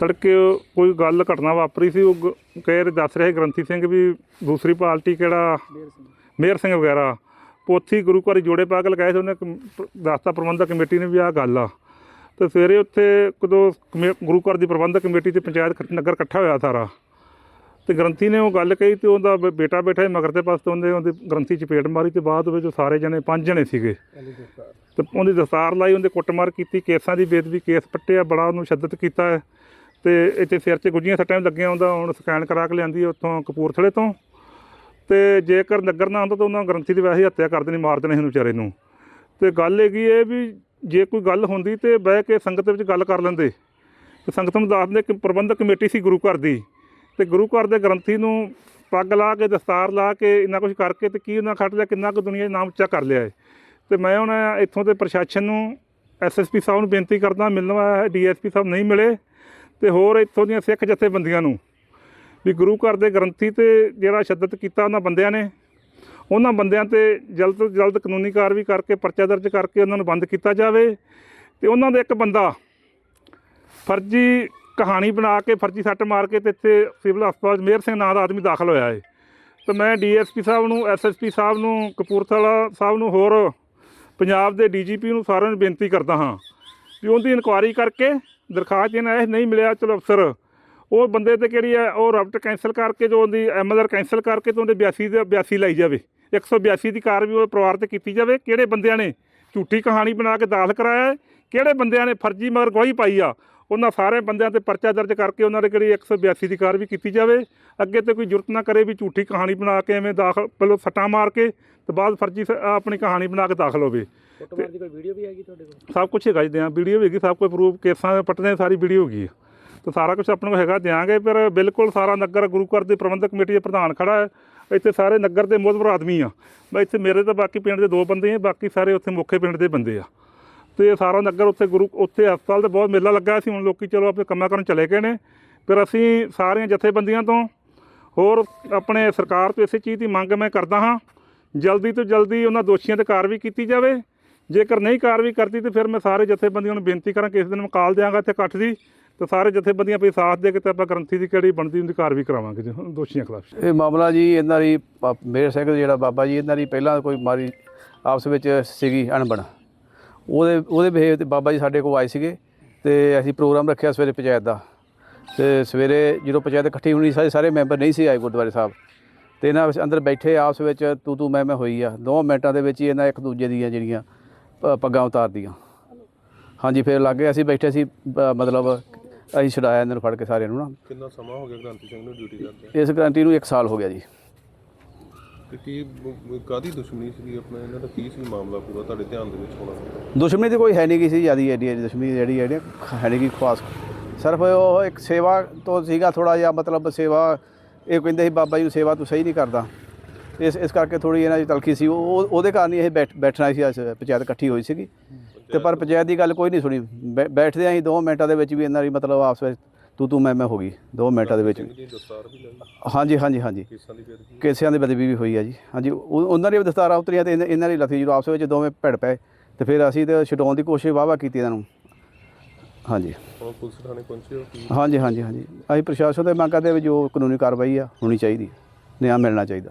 ਤੜਕੇ ਕੋਈ ਗੱਲ ਘਟਨਾ ਵਾਪਰੀ ਸੀ ਉਹ ਕਹਿ ਰਹੇ ਦੱਸ ਰਹੇ ਗ੍ਰੰਥੀ ਸਿੰਘ ਵੀ ਦੂਸਰੀ ਪਾਰਟੀ ਕਿਹੜਾ? ਮੇਰ ਸਿੰਘ। ਵਗੈਰਾ। ਪੋਥੀ ਗੁਰੂ ਘਰ ਜੋੜੇ ਪਾ ਕੇ ਲਗਾਏ ਸੀ ਉਹਨੇ ਦੱਸਤਾ ਪ੍ਰਬੰਧਕ ਕਮੇਟੀ ਨੇ ਵੀ ਆਹ ਗੱਲ ਆ। ਤੇ ਸਵੇਰੇ ਉੱਥੇ ਕਦੋਂ ਗੁਰੂ ਘਰ ਦੀ ਪ੍ਰਬੰਧਕ ਕਮੇਟੀ ਤੇ ਪੰਚਾਇਤ ਨਗਰ ਇਕੱਠਾ ਹੋਇਆ ਸਾਰਾ। ਤੇ ਗ੍ਰੰਥੀ ਨੇ ਉਹ ਗੱਲ ਕਹੀ ਤੇ ਉਹਦਾ ਬੇਟਾ ਬੈਠਾ ਸੀ ਮਗਰ ਤੇ ਪਾਸੇ ਉਹਦੇ ਉਹਦੀ ਗ੍ਰੰਥੀ ਚਪੇੜ ਮਾਰੀ ਤੇ ਬਾਅਦ ਵਿੱਚ ਸਾਰੇ ਜਣੇ ਪੰਜ ਜਣੇ ਸੀਗੇ। ਤੇ ਉਹਦੀ ਦਸਤਾਰ ਲਾਈ ਉਹਦੇ ਕੁੱਟਮਾਰ ਕੀਤੀ ਕੇਸਾਂ ਦੀ ਬੇਦਬੀ ਕੇਸ ਪੱਟਿਆ ਬੜਾ ਉਹਨੂੰ ਸ਼ੱਦਤ ਕੀਤਾ ਹੈ। ਤੇ ਇੱਥੇ ਸਿਰ 'ਚ ਗੁੱਜੀਆਂ ਸੱਟਾਂ ਲੱਗੀਆਂ ਹੁੰਦਾ ਹੁਣ ਸਕੈਨ ਕਰਾ ਕੇ ਲਿਆਂਦੀ ਹੈ ਉੱਥੋਂ ਕਪੂਰਥਲੇ ਤੋਂ। ਤੇ ਜੇਕਰ ਨਗਰ ਨਾ ਆਉਂਦਾ ਤਾਂ ਉਹਨਾਂ ਗ੍ਰੰਥੀ ਦੀ ਵੈਸੇ ਹੀ ਹੱਤਿਆ ਕਰ ਦੇਣੀ ਮਾਰ ਦੇਣੀ ਇਹਨੂੰ ਵਿਚਾਰੇ ਨੂੰ। ਤੇ ਗੱਲ ਹੈਗੀ ਇਹ ਵੀ ਜੇ ਕੋਈ ਗੱਲ ਹੁੰਦੀ ਤੇ ਬਹਿ ਕੇ ਸੰਗਤ ਵਿੱਚ ਗੱਲ ਕਰ ਲੈਂਦੇ। ਤੇ ਸੰਗਤ ਨੂੰ ਦੱਸ ਦਿੰਦੇ ਕਿ ਪ੍ਰਬੰਧਕ ਕਮੇਟੀ ਸੀ ਗੁਰੂ ਘਰ ਦੀ। ਤੇ ਗੁਰੂ ਘਰ ਦੇ ਗ੍ਰੰਥੀ ਨੂੰ ਪੱਗ ਲਾ ਕੇ, ਦਸਤਾਰ ਲਾ ਕੇ, ਇੰਨਾ ਕੁਝ ਕਰਕੇ ਤੇ ਕੀ ਉਹਨਾਂ ਖੱਟ ਲਿਆ, ਕਿੰਨਾ ਕੁ ਦੁਨੀਆ 'ਚ ਨਾਮ ਉੱਚਾ ਕਰ ਲਿਆ ਹੈ। ਤੇ ਮੈਂ ਹੁਣ ਇੱਥੋਂ ਦੇ ਪ੍ਰਸ਼ਾਸਨ ਨੂੰ ਐਸਐਸਪੀ ਸਾਹਿਬ ਨੂੰ ਬੇਨਤੀ ਕਰਦਾ, ਮਿਲਣਾ ਹੈ ਡੀਐਸਪੀ ਸਾਹਿਬ ਨਹੀਂ ਮਿਲੇ। ਤੇ ਹੋਰ ਇੱਥੋਂ ਦੀਆਂ ਸਿੱਖ ਜਥੇਬੰਦੀਆਂ ਨੂੰ ਵੀ ਗੁਰੂ ਘਰ ਦੇ ਗ੍ਰੰਥੀ ਤੇ ਜਿਹੜਾ ਸ਼ੱਦਤ ਕੀਤਾ ਉਹਨਾਂ ਬੰਦਿਆਂ ਨੇ ਉਹਨਾਂ ਬੰਦਿਆਂ ਤੇ ਜਲਦ ਤੋਂ ਜਲਦ ਕਾਨੂੰਨੀ ਕਾਰਵਾਈ ਕਰਕੇ ਪਰਚਾ ਦਰਜ ਕਰਕੇ ਉਹਨਾਂ ਨੂੰ ਬੰਦ ਕੀਤਾ ਜਾਵੇ ਤੇ ਉਹਨਾਂ ਦਾ ਇੱਕ ਬੰਦਾ ਫਰਜ਼ੀ ਕਹਾਣੀ ਬਣਾ ਕੇ, ਫਰਜ਼ੀ ਸੱਟ ਮਾਰ ਕੇ ਤੇ ਇੱਥੇ ਸਿਵਲ ਹਸਪਤਾਲ 'ਚ ਸਿੰਘ ਨਾਂ ਦਾ ਆਦਮੀ ਦਾਖਲ ਹੋਇਆ ਹੈ ਤੇ ਮੈਂ ਡੀਐਸਪੀ ਸਾਹਿਬ ਨੂੰ, ਐਸਐਸਪੀ ਸਾਹਿਬ ਨੂੰ, ਕਪੂਰਥਲਾ ਸਾਹਿਬ ਨੂੰ ਹੋਰ ਪੰਜਾਬ ਦੇ ਡੀਜੀਪੀ ਨੂੰ ਸਾਰਿਆਂ ਨੂੰ ਬੇਨਤੀ ਕਰਦਾ ਹਾਂ ਵੀ ਉਹਦੀ ਇਨਕੁਆਇਰੀ ਕਰਕੇ ਦਰਖਾਸਤ ਇਹਨਾਂ ਇਹ ਨਹੀਂ ਮਿਲਿਆ, ਚਲੋ ਅਫਸਰ, ਉਹ ਬੰਦੇ ਤੇ ਕਿਹੜੀ ਹੈ, ਉਹ ਰਬਟ ਕੈਂਸਲ ਕਰਕੇ ਜੋ ਉਹਦੀ ਐਮਐਲਆਰ ਕੈਂਸਲ ਕਰਕੇ ਤੇ ਉਹਦੇ 82 ਦੇ 82 ਲਈ ਜਾਵੇ। 182 ਦੀ ਕਾਰਵਾਈ ਉਹ ਪਰਿਵਾਰ ਤੇ ਕੀਤੀ ਜਾਵੇ। ਕਿਹੜੇ ਬੰਦਿਆਂ ਨੇ ਝੂਠੀ ਕਹਾਣੀ ਬਣਾ ਕੇ ਦਾਖਲ ਕਰਾਇਆ ਹੈ? ਕਿਹੜੇ ਬੰਦਿਆਂ ਨੇ ਫਰਜ਼ੀ ਮਗਰ ਗਵਾਹੀ ਪਾਈ ਆ? ਉਹਨਾਂ ਸਾਰੇ ਬੰਦਿਆਂ ਤੇ ਪਰਚਾ ਦਰਜ ਕਰਕੇ ਉਹਨਾਂ ਦੇ ਕਿਹੜੀ 182 ਦੀ ਕਾਰਵਾਈ ਕੀਤੀ ਜਾਵੇ? ਅੱਗੇ ਤੇ ਕੋਈ ਜ਼ਰੂਰਤ ਨਾ ਕਰੇ ਵੀ ਝੂਠੀ ਕਹਾਣੀ ਬਣਾ ਕੇ ਐਵੇਂ ਦਾਖਲ ਪਹਿਲਾਂ ਸੱਟਾਂ ਮਾਰ ਕੇ ਤੇ ਬਾਅਦ ਫਰਜ਼ੀ ਆਪਣੀ ਕਹਾਣੀ ਬਣਾ ਕੇ ਦਾਖਲ ਹੋਵੇ। ਦੀ ਕੋਈ ਵੀਡੀਓ ਵੀ ਹੈਗੀ ਤੁਹਾਡੇ ਕੋਲ? ਸਭ ਕੁਝ ਹੈਗਾ ਜੀ ਦਿਆਂ ਵੀਡੀਓ ਵੀ ਹੈਗੀ ਸਭ ਕੁਝ ਪ੍ਰੂਫ ਕੇਸਾਂ ਦੇ ਪੱਟਦੇ ਸਾਰੀ ਵੀਡੀਓ ਹੈਗੀ ਤੇ ਸਾਰਾ ਕੁਝ ਆਪਣੇ ਕੋਲ ਹੈਗਾ ਦਿਆਂਗੇ ਪਰ ਬਿਲਕੁਲ ਸਾਰਾ ਨਗਰ ਗੁਰੂ ਘਰ ਦੀ ਪ੍ਰਬੰਧਕ ਕਮੇਟੀ ਦੇ ਪ੍ਰਧਾਨ ਖੜਾ ਹੈ। ਇੱਥੇ ਸਾਰੇ ਨਗਰ ਦੇ ਮੋਹਤਬਰ ਆਦਮੀ ਆ। ਬਈ ਇੱਥੇ ਮੇਰੇ ਤਾਂ ਬਾਕੀ ਪਿੰਡ ਦੇ ਦੋ ਬੰਦੇ ਆ, ਬਾਕੀ ਸਾਰੇ ਉੱਥੇ ਮੁੱਖੇ ਪਿੰਡ ਦੇ ਬੰਦੇ ਆ। ਤੇ ਸਾਰਾ ਨਗਰ ਉੱਥੇ ਗੁਰੂ, ਉੱਥੇ ਹਸਪਤਾਲ ਤੇ ਬਹੁਤ ਮੇਲਾ ਲੱਗਾ ਸੀ, ਹੁਣ ਲੋਕੀ ਚਲੋ ਆਪਣੇ ਕੰਮਾਂ ਕਰਨ ਚਲੇ ਗਏ ਨੇ। ਫਿਰ ਅਸੀਂ ਸਾਰੀਆਂ ਜਥੇਬੰਦੀਆਂ ਤੋਂ ਹੋਰ ਆਪਣੇ ਸਰਕਾਰ ਤੋਂ ਇਸੇ ਚੀਜ਼ ਦੀ ਮੰਗ ਮੈਂ ਕਰਦਾ ਹਾਂ, ਜਲਦੀ ਤੋਂ ਜਲਦੀ ਉਹਨਾਂ ਦੋਸ਼ੀਆਂ ਤੇ ਕਾਰਵਾਈ ਕੀਤੀ ਜਾਵੇ। ਜੇਕਰ ਨਹੀਂ ਕਾਰਵਾਈ ਕਰਦੀ ਤੇ ਫਿਰ ਮੈਂ ਸਾਰੇ ਜਥੇਬੰਦੀਆਂ ਨੂੰ ਬੇਨਤੀ ਕਰਾਂ ਕਿ ਇਸ ਦਿਨ ਮੈਂ ਕਾਲ ਦਿਆਂਗਾ ਇੱਥੇ ਇਕੱਠ ਦੀ। ਤੇ ਸਾਰੇ ਜਥੇਬੰਦੀਆਂ ਵੀ ਸਾਥ ਦੇ ਕੇ ਤੇ ਆਪਾਂ ਗ੍ਰੰਥੀ ਦੀ ਕਿਹੜੀ ਬਣਦੀ ਹੁੰਦੀ ਕਾਰਵਾਈ ਕਰਾਵਾਂਗੇ ਜੀ ਦੋਸ਼ੀਆਂ ਖਿਲਾਫ। ਇਹ ਮਾਮਲਾ ਜੀ, ਇਹਨਾਂ ਦੀ ਮੇਰ ਸਿੰਘ ਜਿਹੜਾ ਬਾਬਾ ਜੀ, ਇਹਨਾਂ ਦੀ ਪਹਿਲਾਂ ਕੋਈ ਮਾਰੀ ਆਪਸ ਵਿੱਚ ਸੀਗੀ ਅਣਬਣ। ਉਹਦੇ ਉਹਦੇ ਬਿਹੇਵ ਤੇ ਬਾਬਾ ਜੀ ਸਾਡੇ ਕੋਲ ਆਏ ਸੀਗੇ ਤੇ ਅਸੀਂ ਪ੍ਰੋਗਰਾਮ ਰੱਖਿਆ ਸਵੇਰੇ ਪੰਚਾਇਤ ਦਾ। ਤੇ ਸਵੇਰੇ ਜਦੋਂ ਪੰਚਾਇਤ ਇਕੱਠੀ ਹੋਣੀ, ਸਾਰੇ ਸਾਰੇ ਮੈਂਬਰ ਨਹੀਂ ਸੀ ਆਏ ਗੁਰਦੁਆਰੇ ਸਾਹਿਬ। ਤੇ ਇਹਨਾਂ ਵਿੱਚ ਅੰਦਰ ਬੈਠੇ, ਆਪਸ ਵਿੱਚ ਤੂੰ ਤੂੰ, ਮੈਂ ਮੈਂ ਹੋਈ ਆ। ਦੋ ਮਿੰਟਾਂ ਦੇ ਵਿੱਚ ਹੀ ਇਹਨਾਂ ਇੱਕ ਦੂਜੇ ਦੀਆਂ ਜਿਹੜੀਆਂ ਪ- ਪੱਗਾਂ ਉਤਾਰਦੀਆਂ। ਹਾਂਜੀ, ਫਿਰ ਲੱਗੇ ਅਸੀਂ ਬੈਠੇ ਸੀ ਮਤਲਬ ਅਸੀਂ ਛਡਾਇਆ ਇਹਨਾਂ ਨੂੰ ਫੜ ਕੇ ਸਾਰਿਆਂ ਨੂੰ ਨਾ। ਕਿੰਨਾ ਸਮਾਂ ਹੋ ਗਿਆ ਗ੍ਰਾਂਤੀ ਸਿੰਘ ਨੂੰ ਡਿਊਟੀ ਕਰਦੇ ਇਸ ਗਰੰਟੀ ਨੂੰ 1 ਸਾਲ ਹੋ ਗਿਆ ਜੀ। ਤੇ ਕੀ ਕਾਦੀ ਦੁਸ਼ਮਣੀ ਸੀ ਆਪਣਾ? ਇਹਨਾਂ ਦਾ ਕੀ ਸੀ ਮਾਮਲਾ ਪੂਰਾ? ਤੁਹਾਡੇ ਧਿਆਨ ਦੇ ਵਿੱਚ ਹੋਣਾ ਦੁਸ਼ਮਣੀ ਤਾਂ ਕੋਈ ਹੈ ਨਹੀਂ ਕਿਸੇ ਜਿਆਦੀ ਐਡੀ ਐਡੀ ਦੁਸ਼ਮਣੀ ਜਿਹੜੀ ਹੈ ਹੈ ਨਹੀਂ ਕੀ ਖਾਸ। ਸਿਰਫ ਉਹ ਇੱਕ ਸੇਵਾ ਤੋਂ ਸੀਗਾ ਥੋੜਾ ਜਿਹਾ ਮਤਲਬ ਸੇਵਾ ਇਹ ਕਹਿੰਦੇ ਸੀ ਬਾਬਾ ਜੀ ਨੂੰ ਸੇਵਾ ਤੂੰ ਸਹੀ ਨਹੀਂ ਕਰਦਾ। ਇਸ ਇਸ ਕਰਕੇ ਥੋੜੀ ਇਹਨਾਂ ਦੀ ਤਲਖੀ ਸੀ। ਉਹ ਉਹ- ਉਹਦੇ ਕਾਰਨ ਹੀ ਇਹ ਬੈਠ ਬੈਠਣਾ ਸੀ ਅੱਜ ਪੰਚਾਇਤ ਇਕੱਠੀ ਹੋਈ ਸੀਗੀ। ਤੇ ਪਰ ਪੰਚਾਇਤ ਦੀ ਗੱਲ ਕੋਈ ਨਹੀਂ ਸੁਣੀ। ਬੈ- ਬੈਠਦੇ ਆਂ ਅਸੀਂ 2 ਮਿੰਟਾਂ ਦੇ ਵਿੱਚ ਵੀ ਇਹਨਾਂ ਦੀ ਮਤਲਬ ਆਪਸ ਵਿੱਚ ਤੂੰ ਤੂੰ ਮੈਂ ਮੈਂ ਹੋ ਗਈ 2 ਮਿੰਟਾਂ ਦੇ ਵਿੱਚ। ਦਸਤਾਰ ਵੀ ਹਾਂਜੀ ਹਾਂਜੀ ਹਾਂਜੀ। ਕੇਸਾਂ ਦੀ ਕੇਸਿਆਂ ਦੇ ਬਦਬੀ ਵੀ ਹੋਈ ਆ ਜੀ। ਹਾਂਜੀ ਉਹ- ਉਹਨਾਂ ਦੀ ਵੀ ਦਸਤਾਰਾਂ ਉਤਰੀਆਂ ਤੇ ਇਹਨਾਂ- ਇਹਨਾਂ ਦੀ ਲੱਥੀ ਜਦੋਂ ਆਪਸ ਵਿੱਚ ਦੋਵੇਂ ਭਿੜ ਪਏ ਤੇ ਫਿਰ ਅਸੀਂ ਤੇ ਛਡਾਉਣ ਦੀ ਕੋਸ਼ਿਸ਼ ਵਾਹਵਾ ਕੀਤੀ ਇਹਨਾਂ ਨੂੰ। ਹਾਂਜੀ। ਹੁਣ ਪੁਲਿਸ ਥਾਣੇ ਪਹੁੰਚੇ ਹੋ ਕੀ? ਹਾਂਜੀ ਹਾਂਜੀ ਹਾਂਜੀ। ਅਸੀਂ ਪ੍ਰਸ਼ਾਸਨ ਤੋਂ ਇਹ ਮੰਗ ਕਰਦੇ ਹਾਂ ਵੀ ਜੋ ਕਾਨੂੰਨੀ ਕਾਰਵਾਈ ਆ ਹੋਣੀ ਚਾਹੀਦੀ। ਨਿਆਂ ਮਿਲਣਾ ਚਾਹੀਦਾ।